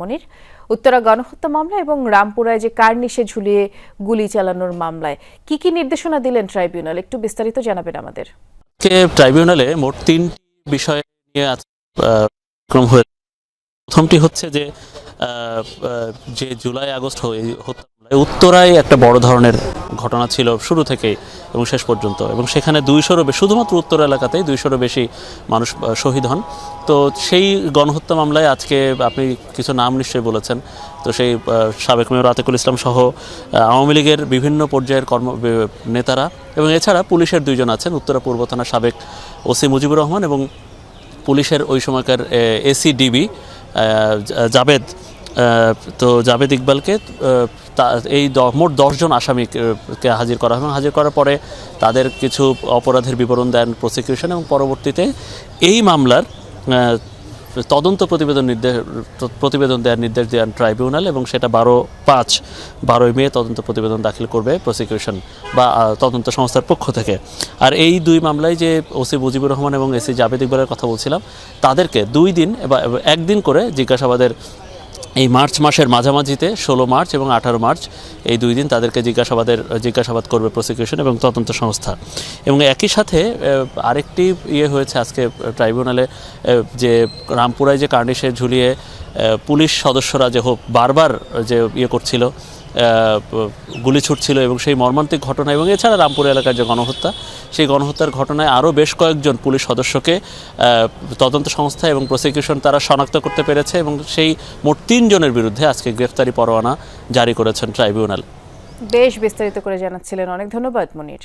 মনির। উত্তরা গণহত্যা মামলা এবং রামপুরায় যে কার্নিশে ঝুলিয়ে গুলি চালানোর মামলায় কি কি নির্দেশনা দিলেন ট্রাইব্যুনাল? একটু বিস্তারিত জানাবেন আমাদের। ট্রাইব্যুনালে মোট তিনটি বিষয় নিয়ে ক্রম হয়েছে প্রথমটি হচ্ছে যে যে জুলাই আগস্ট হত্যা উত্তরায় একটা বড় ধরনের ঘটনা ছিল শুরু থেকেই এবং শেষ পর্যন্ত। এবং সেখানে দুইশোরও শুধুমাত্র উত্তর এলাকাতেই দুইশোরও বেশি মানুষ শহীদ হন। তো সেই গণহত্যা মামলায় আজকে আপনি কিছু নাম নিশ্চয়ই বলেছেন। তো সেই সাবেক মেয়র আতিকুল ইসলাম সহ আওয়ামী লীগের বিভিন্ন পর্যায়ের কর্ম নেতারা এবং এছাড়া পুলিশের দুইজন আছেন, উত্তরা পূর্ব থানার সাবেক ওসি মুজিবুর রহমান এবং পুলিশের ওই সময়কার এসিডিবি জাবেদ তো জাবেদ ইকবালকে এই মোট দশজন আসামিকে হাজির করা হয় এবং হাজির করার পরে তাদের কিছু অপরাধের বিবরণ দেন প্রসিকিউশন এবং পরবর্তীতে এই মামলার তদন্ত প্রতিবেদন নির্দেশ, প্রতিবেদন দেওয়ার নির্দেশ দেন ট্রাইব্যুনাল এবং সেটা বারো পাঁচ, বারোই মে তদন্ত প্রতিবেদন দাখিল করবে প্রসিকিউশন বা তদন্ত সংস্থার পক্ষ থেকে। আর এই দুই মামলায় যে ওসি মুজিবুর রহমান এবং এসি জাবেদ ইকবালের কথা বলছিলাম, তাদেরকে দুই দিন বা একদিন করে জিজ্ঞাসাবাদের এই মার্চ মাসের মাঝামাঝিতে ষোলো মার্চ এবং আঠারো মার্চ এই দুই দিন তাদেরকে জিজ্ঞাসাবাদের, জিজ্ঞাসাবাদ করবে প্রসিকিউশন এবং তদন্ত সংস্থা। এবং একই সাথে আরেকটি ইয়ে হয়েছে আজকে ট্রাইব্যুনালে যে রামপুরায় যে কার্নিশে ঝুলিয়ে পুলিশ সদস্যরা যে হোক বারবার যে ইয়ে করছিল গুলি ছুটছিল এবং সেই মর্মান্তিক ঘটনা এবং এছাড়া রামপুর এলাকার যে গণহত্যা, সেই গণহত্যার ঘটনায় আরও বেশ কয়েকজন পুলিশ সদস্যকে তদন্ত সংস্থা এবং প্রসিকিউশন তারা শনাক্ত করতে পেরেছে এবং সেই মোট তিনজনের বিরুদ্ধে আজকে গ্রেফতারি পরোয়ানা জারি করেছেন ট্রাইব্যুনাল। বেশ বিস্তারিত করে জানাচ্ছিলেন। অনেক ধন্যবাদ, মনির।